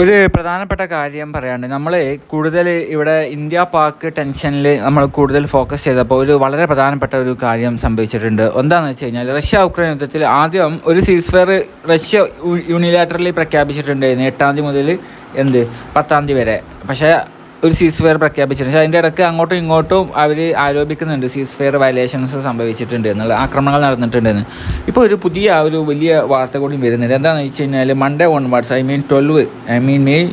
ഒരു പ്രധാനപ്പെട്ട കാര്യം പറയാണ്ട് നമ്മൾ കൂടുതൽ ഇവിടെ ഇന്ത്യ പാക്ക് ടെൻഷനിൽ നമ്മൾ കൂടുതൽ ഫോക്കസ് ചെയ്തപ്പോൾ ഒരു വളരെ പ്രധാനപ്പെട്ട ഒരു കാര്യം സംഭവിച്ചിട്ടുണ്ട്. എന്താണെന്ന് വെച്ച് കഴിഞ്ഞാൽ റഷ്യ ഉക്രൈൻ യുദ്ധത്തിൽ ആദ്യം ഒരു സീസ് ഫെയർ റഷ്യ യൂണിലാറ്ററലി പ്രഖ്യാപിച്ചിട്ടുണ്ടായിരുന്നു. എട്ടാം തീയതി മുതൽ എന്ത്? പത്താം തീയതി വരെ. പക്ഷേ ഒരു സീസ് ഫെയർ പ്രഖ്യാപിച്ചിട്ടുണ്ട് അതിന്റെ ഇടയ്ക്ക് അങ്ങോട്ടും ഇങ്ങോട്ടും അവർ ആരോപിക്കുന്നുണ്ട് സീസ് ഫെയർ വയലേഷൻസ് സംഭവിച്ചിട്ടുണ്ട് എന്നുള്ള ആക്രമണങ്ങൾ നടന്നിട്ടുണ്ടെന്ന്. ഇപ്പോൾ ഒരു പുതിയ ഒരു വലിയ വാർത്ത കൂടി വരുന്നുണ്ട്. എന്താണെന്ന് വെച്ച് കഴിഞ്ഞാൽ Monday onwards I mean twelve I mean May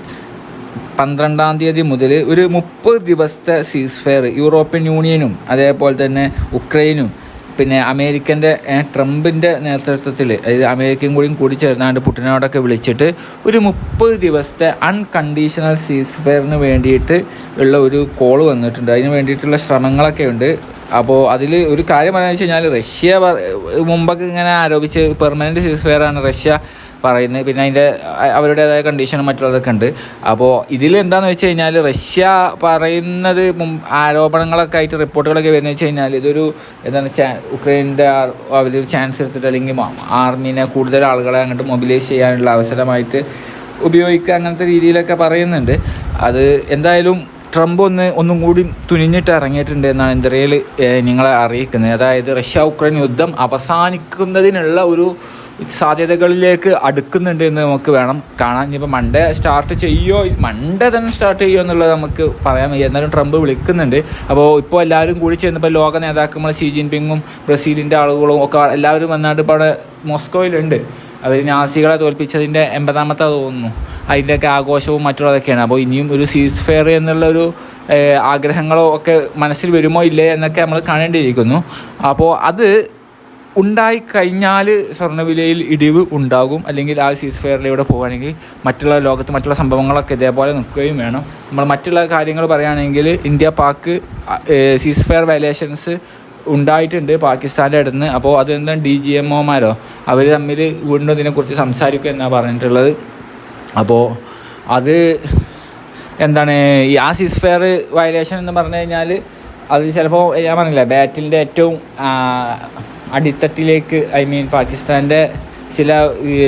പന്ത്രണ്ടാം തീയതി മുതൽ ഒരു മുപ്പത് ദിവസത്തെ സീസ് ഫെയർ യൂറോപ്യൻ യൂണിയനും അതേപോലെ തന്നെ ഉക്രൈനും പിന്നെ അമേരിക്കന്റെ ട്രംപിന്റെ നേതൃത്വത്തിൽ അതായത് അമേരിക്കയും കൂടിയും കൂടി ചേർന്നാണ്ട് പുട്ടിനോടൊക്കെ വിളിച്ചിട്ട് ഒരു മുപ്പത് ദിവസത്തെ അൺകണ്ടീഷണൽ സീസ് ഫെയറിന് വേണ്ടിയിട്ട് ഉള്ള ഒരു കോൾ വന്നിട്ടുണ്ട്. അതിന് വേണ്ടിയിട്ടുള്ള ശ്രമങ്ങളൊക്കെ ഉണ്ട്. അപ്പോൾ അതിൽ ഒരു കാര്യം പറയാന്ന് വെച്ച് കഴിഞ്ഞാൽ റഷ്യ മുമ്പൊക്കെ ഇങ്ങനെ ആരോപിച്ച് പെർമനന്റ് സീസ് ഫെയറാണ് റഷ്യ പറയുന്നത്. പിന്നെ അതിന്റെ അവരുടേതായ കണ്ടീഷനും മറ്റുള്ളതൊക്കെ ഉണ്ട്. അപ്പോൾ ഇതിൽ എന്താണെന്ന് വെച്ച് കഴിഞ്ഞാൽ റഷ്യ പറയുന്നത് ആരോപണങ്ങളൊക്കെ ആയിട്ട് റിപ്പോർട്ടുകളൊക്കെ വരുന്നത് വെച്ച് കഴിഞ്ഞാൽ ഇതൊരു എന്താണ് ചാ ഉക്രൈന്റെ അവർ ചാൻസ് എടുത്തിട്ട് അല്ലെങ്കിൽ ആർമീനെ കൂടുതൽ ആളുകളെ അങ്ങോട്ട് മൊബിലൈസ് ചെയ്യാനുള്ള അവസരമായിട്ട് ഉപയോഗിക്കുക അങ്ങനത്തെ രീതിയിലൊക്കെ പറയുന്നുണ്ട്. അത് എന്തായാലും ട്രംപ് ഒന്ന് ഒന്നും കൂടി തുനിഞ്ഞിട്ട് ഇറങ്ങിയിട്ടുണ്ട് എന്നാണ് ഇന്ത്യയിൽ നിങ്ങളെ അറിയിക്കുന്നത്. അതായത് റഷ്യ ഉക്രൈൻ യുദ്ധം അവസാനിക്കുന്നതിനുള്ള ഒരു സാധ്യതകളിലേക്ക് അടുക്കുന്നുണ്ട് എന്ന് നമുക്ക് വേണം കാണാൻ. ഇനിയിപ്പോൾ മൺഡേ സ്റ്റാർട്ട് ചെയ്യുമോ മൺഡേ തന്നെ സ്റ്റാർട്ട് ചെയ്യുമോ എന്നുള്ളത് നമുക്ക് പറയാൻ വയ്യ. എന്നാലും ട്രംപ് വിളിക്കുന്നുണ്ട്. അപ്പോൾ ഇപ്പോൾ എല്ലാവരും കൂടി ചേർന്നപ്പോൾ ലോക നേതാക്കന്മാർ ഷീ ജിൻപിങ്ങും ബ്രസീലിന്റെ ആളുകളും ഒക്കെ എല്ലാവരും വന്നിട്ട് ഇപ്പോൾ അവിടെ മോസ്കോയിലുണ്ട്. അവർ നാസികളെ തോൽപ്പിച്ചതിന്റെ എൺപതാമത്തെ തോന്നുന്നു. അതിന്റെയൊക്കെ ആഘോഷവും മറ്റുള്ളതൊക്കെയാണ്. അപ്പോൾ ഇനിയും ഒരു സീസ് ഫെയർ എന്നുള്ളൊരു ആഗ്രഹങ്ങളോ ഒക്കെ മനസ്സിൽ വരുമോ ഇല്ലേ എന്നൊക്കെ നമ്മൾ കാണേണ്ടിയിരിക്കുന്നു. അപ്പോൾ അത് ഉണ്ടായി കഴിഞ്ഞാൽ സ്വർണവിലയിൽ ഇടിവ് ഉണ്ടാകും. അല്ലെങ്കിൽ ആ സീസ് ഫെയറിലൂടെ പോവുകയാണെങ്കിൽ മറ്റുള്ള ലോകത്ത് മറ്റുള്ള സംഭവങ്ങളൊക്കെ ഇതേപോലെ നിൽക്കുകയും വേണം. നമ്മൾ മറ്റുള്ള കാര്യങ്ങൾ പറയുകയാണെങ്കിൽ India Pak ceasefire violations ഉണ്ടായിട്ടുണ്ട് പാകിസ്ഥാന്റെ അടുത്ത്. അപ്പോൾ അതെന്താ ഡി ജി എം ഒമാരോ? അവർ തമ്മിൽ വീണ്ടും ഇതിനെക്കുറിച്ച് സംസാരിക്കുക എന്നാണ് പറഞ്ഞിട്ടുള്ളത്. അപ്പോൾ അത് എന്താണ് ഈ ആ സീസ് ഫെയർ വയലേഷൻ എന്ന് പറഞ്ഞു കഴിഞ്ഞാൽ അത് ചിലപ്പോൾ ഞാൻ പറഞ്ഞില്ല ബാറ്റിന്റെ ഏറ്റവും അടിത്തട്ടിലേക്ക് ഐ മീൻ പാകിസ്ഥാന്റെ ചില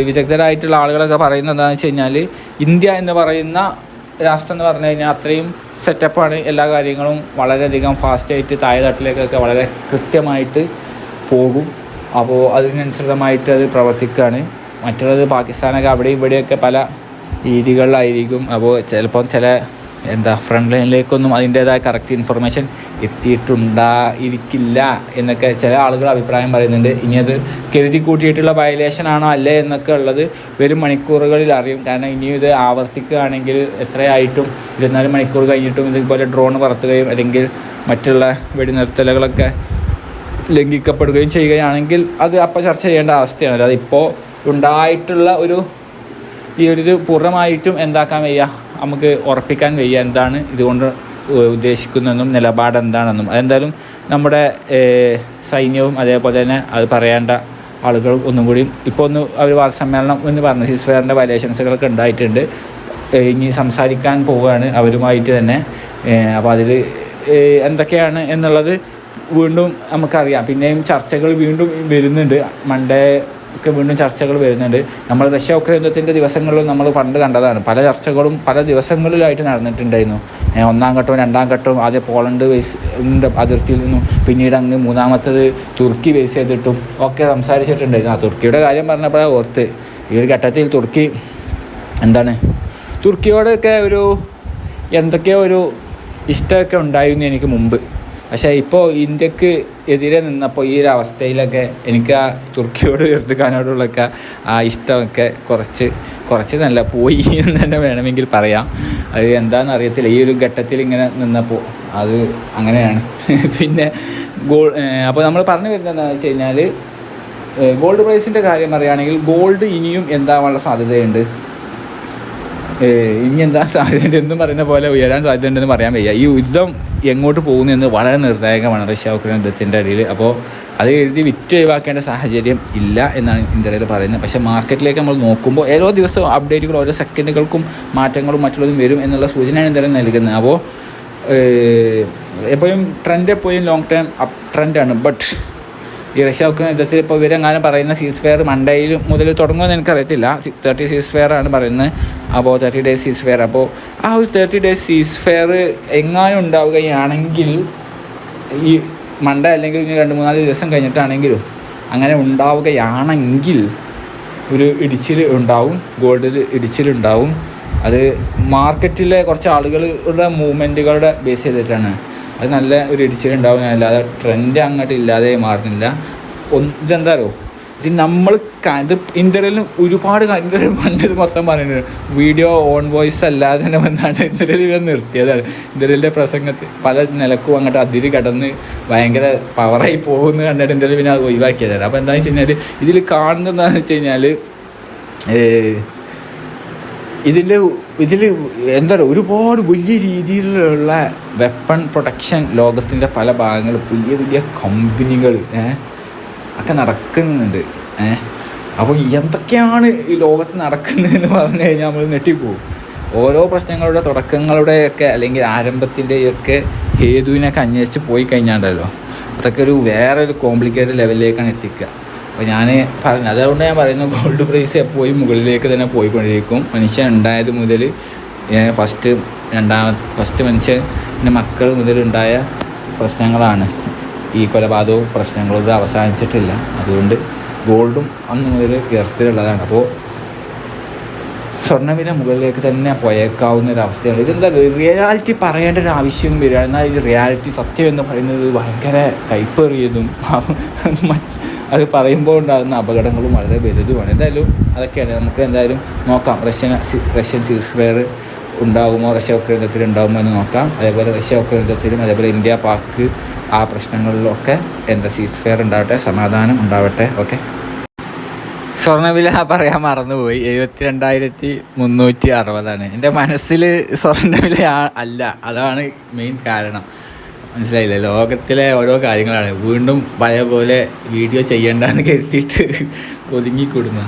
വിദഗ്ധരായിട്ടുള്ള ആളുകളൊക്കെ പറയുന്നത് എന്താണെന്ന് വെച്ച് കഴിഞ്ഞാൽ ഇന്ത്യ എന്ന് പറയുന്ന രാഷ്ട്രം എന്ന് പറഞ്ഞു കഴിഞ്ഞാൽ അത്രയും സെറ്റപ്പാണ് എല്ലാ കാര്യങ്ങളും വളരെയധികം ഫാസ്റ്റായിട്ട് താഴെത്തട്ടിലേക്കൊക്കെ വളരെ കൃത്യമായിട്ട് പോകും. അപ്പോൾ അതിനനുസൃതമായിട്ട് അത് പ്രവർത്തിക്കുകയാണ്. മറ്റുള്ളത് പാകിസ്ഥാനൊക്കെ അവിടെ ഇവിടെയൊക്കെ പല രീതികളിലായിരിക്കും. അപ്പോൾ ചിലപ്പം ചില എന്താ ഫ്രണ്ട് ലൈനിലേക്കൊന്നും അതിന്റേതായ കറക്റ്റ് ഇൻഫർമേഷൻ എത്തിയിട്ടുണ്ടായിരിക്കില്ല എന്നൊക്കെ ചില ആളുകൾ അഭിപ്രായം പറയുന്നുണ്ട്. ഇനി അത് കരുതി കൂട്ടിയിട്ടുള്ള വയലേഷൻ ആണോ അല്ലേ എന്നൊക്കെ ഉള്ളത് വരും മണിക്കൂറുകളിൽ അറിയും. കാരണം ഇനിയും ഇത് ആവർത്തിക്കുകയാണെങ്കിൽ എത്രയായിട്ടും ഇരുപത്തിനാല് മണിക്കൂർ കഴിഞ്ഞിട്ടും ഇതുപോലെ ഡ്രോൺ പറത്തുകയും അല്ലെങ്കിൽ മറ്റുള്ള വെടിനിർത്തലുകളൊക്കെ ലംഘിക്കപ്പെടുകയും ചെയ്യുകയാണെങ്കിൽ അത് അപ്പോൾ ചർച്ച ചെയ്യേണ്ട അവസ്ഥയാണ്. അത് ഇപ്പോൾ ഉണ്ടായിട്ടുള്ള ഒരു ഈ ഒരു പൂർണമായിട്ടും എന്താക്കാൻ വയ്യ? നമുക്ക് ഉറപ്പിക്കാൻ വയ്യ. എന്താണ് ഇതുകൊണ്ട് ഉദ്ദേശിക്കുന്നതെന്നും നിലപാട് എന്താണെന്നും അതെന്തായാലും നമ്മുടെ സൈന്യവും അതേപോലെ തന്നെ അത് പറയേണ്ട ആളുകളും ഒന്നും കൂടി ഇപ്പോൾ ഒന്ന് അവർ വാർസമ്മേളനം എന്ന് പറഞ്ഞു സിസ്ഫെയറിന്റെ വയലേഷൻസുകളൊക്കെ ഉണ്ടായിട്ടുണ്ട്. ഇനി സംസാരിക്കാൻ പോവുകയാണ് അവരുമായിട്ട് തന്നെ. അപ്പോൾ അതിൽ എന്തൊക്കെയാണ് എന്നുള്ളത് വീണ്ടും നമുക്കറിയാം. പിന്നെയും ചർച്ചകൾ വീണ്ടും വരുന്നുണ്ട്. മൺഡേ ഒക്കെ വീണ്ടും ചർച്ചകൾ വരുന്നുണ്ട്. നമ്മൾ റഷ്യ ഉക്രൈൻ യുദ്ധത്തിന്റെ ദിവസങ്ങളിലും നമ്മൾ പണ്ട് കണ്ടതാണ്. പല ചർച്ചകളും പല ദിവസങ്ങളിലായിട്ട് നടന്നിട്ടുണ്ടായിരുന്നു. ഒന്നാം ഘട്ടവും രണ്ടാം ഘട്ടവും ആദ്യം പോളണ്ട് ബേസ് അതിർത്തിയിൽ നിന്നും പിന്നീട് അങ്ങ് മൂന്നാമത്തത് തുർക്കി ബേസ് ചെയ്തിട്ടും ഒക്കെ സംസാരിച്ചിട്ടുണ്ടായിരുന്നു. ആ തുർക്കിയുടെ കാര്യം പറഞ്ഞപ്പോഴാണ് ഓർത്ത്. ഈ ഒരു ഘട്ടത്തിൽ തുർക്കി എന്താണ്? തുർക്കിയോടൊക്കെ ഒരു എന്തൊക്കെയോ ഒരു ഇഷ്ടമൊക്കെ ഉണ്ടായിരുന്നു എനിക്ക് മുമ്പ്. പക്ഷേ ഇപ്പോൾ ഇന്ത്യയ്ക്ക് എതിരെ നിന്നപ്പോൾ ഈ ഒരു അവസ്ഥയിലൊക്കെ എനിക്ക് ആ തുർക്കിയോട് ഉയർത്തുക്കാനോടുള്ളൊക്കെ ആ ഇഷ്ടമൊക്കെ കുറച്ച് കുറച്ച് നല്ല പോയി എന്ന് തന്നെ വേണമെങ്കിൽ പറയാം. അത് എന്താണെന്ന് അറിയത്തില്ല. ഈ ഒരു ഘട്ടത്തിൽ ഇങ്ങനെ നിന്നപ്പോൾ അത് അങ്ങനെയാണ്. പിന്നെ ഗോൾ അപ്പോൾ നമ്മൾ പറഞ്ഞു വരുന്നത് എന്താണെന്ന് വെച്ച് കഴിഞ്ഞാൽ ഗോൾഡ് പ്രൈസിന്റെ കാര്യം പറയുകയാണെങ്കിൽ ഗോൾഡ് ഇനിയും എന്താവാനുള്ള സാധ്യതയുണ്ട്. ഇനി എന്താ സാധ്യതയുണ്ട് എന്നും പറയുന്ന പോലെ ഉയരാൻ സാധ്യതയുണ്ടെന്ന് പറയാൻ വയ്യ. ഈ യുദ്ധം എങ്ങോട്ട് പോകുന്നു എന്ന് വളരെ നിർണായകമാണ് റഷ്യാവുക്രൈൻ യുദ്ധത്തിന്റെ ഇടയിൽ. അപ്പോൾ അത് എഴുതി വിറ്റ് ഒഴിവാക്കേണ്ട സാഹചര്യം ഇല്ല എന്നാണ് ഇന്ത്യയിൽ പറയുന്നത്. പക്ഷേ മാർക്കറ്റിലേക്ക് നമ്മൾ നോക്കുമ്പോൾ ഓരോ ദിവസവും അപ്ഡേറ്റുകൾ ഓരോ സെക്കൻഡുകൾക്കും മാറ്റങ്ങളും മറ്റുള്ളതും വരും എന്നുള്ള സൂചനയാണ് എന്തായാലും നൽകുന്നത് അപ്പോൾ എപ്പോഴും ട്രെൻഡ് എപ്പോഴും ലോങ് ടേം അപ് ട്രെൻഡാണ് ബട്ട് ഈ റഷ്യ ഉക്രൈൻ യുദ്ധത്തിൽ ഇപ്പോൾ ഇവരെങ്ങാനും പറയുന്ന സീസ് ഫെയർ മൺഡേയിൽ മുതൽ തുടങ്ങുമെന്ന് എനിക്കറിയത്തില്ല. തേർട്ടി സീസ് ഫെയർ ആണ് പറയുന്നത്. അപ്പോൾ തേർട്ടി ഡേയ്സ് സീസ് ഫെയർ അപ്പോൾ ആ ഒരു തേർട്ടി ഡേയ്സ് സീസ് ഫെയർ എങ്ങാനും ഉണ്ടാവുകയാണെങ്കിൽ ഈ മണ്ട അല്ലെങ്കിൽ ഇനി രണ്ട് മൂന്നാൽ ദിവസം കഴിഞ്ഞിട്ടാണെങ്കിലും അങ്ങനെ ഉണ്ടാവുകയാണെങ്കിൽ ഒരു ഇടിച്ചിൽ ഉണ്ടാവും ഗോൾഡിൽ ഇടിച്ചിലുണ്ടാവും അത് മാർക്കറ്റിലെ കുറച്ച് ആളുകളുടെ മൂവ്മെന്റുകളുടെ ബേസ് ചെയ്തിട്ടാണ്. അത് നല്ല ഒരു ഇടിച്ചിലുണ്ടാവും അല്ലാതെ ട്രെൻഡ് അങ്ങോട്ട് ഇല്ലാതെ മാറുന്നില്ല. ഒന്ന് ഇതെന്താ അറിയോ? ഇത് നമ്മൾ ഇത് ഇന്ത്യയിൽ ഒരുപാട് ഇന്ത്യയിൽ പണ്ട് മൊത്തം പറയുന്നത് വീഡിയോ ഓൺ വോയിസ് അല്ലാതെ തന്നെ വന്നാണ് ഇന്ത്യയിൽ നിർത്തിയതാണ്. ഇന്ത്യയിലെ പ്രസംഗത്തിൽ പല നിലക്കും അങ്ങോട്ട് അതിര് കടന്ന് ഭയങ്കര പവറായി പോകുന്നു കണ്ടിട്ട് ഇന്ത്യയിൽ പിന്നെ അത് ഒഴിവാക്കിയതാണ്. അപ്പോൾ എന്താണെന്ന് വെച്ച് കഴിഞ്ഞാൽ ഇതിൽ കാണുന്നത് വെച്ച് കഴിഞ്ഞാൽ ഇതിന്റെ ഇതിൽ എന്താ പറയുക ഒരുപാട് വലിയ രീതിയിലുള്ള വെപ്പൺ പ്രൊട്ടക്ഷൻ ലോകത്തിന്റെ പല ഭാഗങ്ങളും വലിയ വലിയ കമ്പനികൾ ഒക്കെ നടക്കുന്നുണ്ട് ഏഹ് അപ്പോൾ എന്തൊക്കെയാണ് ഈ ലോകത്ത് നടക്കുന്നതെന്ന് പറഞ്ഞു കഴിഞ്ഞാൽ നമ്മൾ ഞെട്ടിപ്പോവും. ഓരോ പ്രശ്നങ്ങളുടെ തുടക്കങ്ങളുടെയൊക്കെ അല്ലെങ്കിൽ ആരംഭത്തിന്റെയൊക്കെ ഹേതുവിനൊക്കെ അന്വേഷിച്ച് പോയി കഴിഞ്ഞാണ്ടല്ലോ. അതൊക്കെ ഒരു വേറൊരു കോംപ്ലിക്കേറ്റഡ് ലെവലിലേക്കാണ് എത്തിക്കുക. അപ്പോൾ ഞാൻ പറഞ്ഞു അതുകൊണ്ട് ഞാൻ പറയുന്നു ഗോൾഡ് പ്രൈസ് എപ്പോഴും മുകളിലേക്ക് തന്നെ പോയിക്കൊണ്ടിരിക്കും. മനുഷ്യൻ ഉണ്ടായത് മുതൽ ഫസ്റ്റ് രണ്ടാമത് ഫസ്റ്റ് മനുഷ്യന്റെ മക്കൾ മുതലുണ്ടായ പ്രശ്നങ്ങളാണ്. ഈ കൊലപാതകവും പ്രശ്നങ്ങളും ഇത് അവസാനിച്ചിട്ടില്ല. അതുകൊണ്ട് ഗോൾഡും അന്ന് മുതൽ ഉയർത്തിലുള്ളതാണ് അപ്പോൾ സ്വർണവില മുകളിലേക്ക് തന്നെ പോയേക്കാവുന്ന ഒരു അവസ്ഥയാണ്. ഇതെന്താ റിയാലിറ്റി പറയേണ്ട ഒരു ആവശ്യവും വരിക എന്നാൽ ഈ റിയാലിറ്റി സത്യം എന്ന് പറയുന്നത് ഭയങ്കര കൈപ്പേറിയതും മറ്റ് അത് പറയുമ്പോൾ ഉണ്ടാകുന്ന അപകടങ്ങളും വളരെ വലുതുമാണ്. എന്തായാലും അതൊക്കെയാണ്. നമുക്ക് എന്തായാലും നോക്കാം. റഷ്യൻ റഷ്യൻ സീസ് ഫെയർ ഉണ്ടാകുമോ? റഷ്യ ഉക്രൈൻ ഉണ്ടാകുമോ എന്ന് നോക്കാം. അതേപോലെ റഷ്യ ഉക്രൈൻ അതേപോലെ ഇന്ത്യ പാക്ക് ആ പ്രശ്നങ്ങളിലൊക്കെ എന്താ സീസ് ഫെയർ ഉണ്ടാവട്ടെ സമാധാനം ഉണ്ടാവട്ടെ. ഓക്കെ. സ്വർണവില പറയാൻ മറന്നുപോയി. എഴുപത്തി രണ്ടായിരത്തി മുന്നൂറ്റി അറുപതാണ്. എന്റെ മനസ്സിൽ സ്വർണവില അല്ല. അതാണ് മെയിൻ കാരണം. മനസ്സിലായില്ലേ? ലോകത്തിലെ ഓരോ കാര്യങ്ങളാണ്. വീണ്ടും പഴയ പോലെ വീഡിയോ ചെയ്യേണ്ടെന്ന് കരുതിയിട്ട് ഒതുങ്ങിക്കൂടുന്ന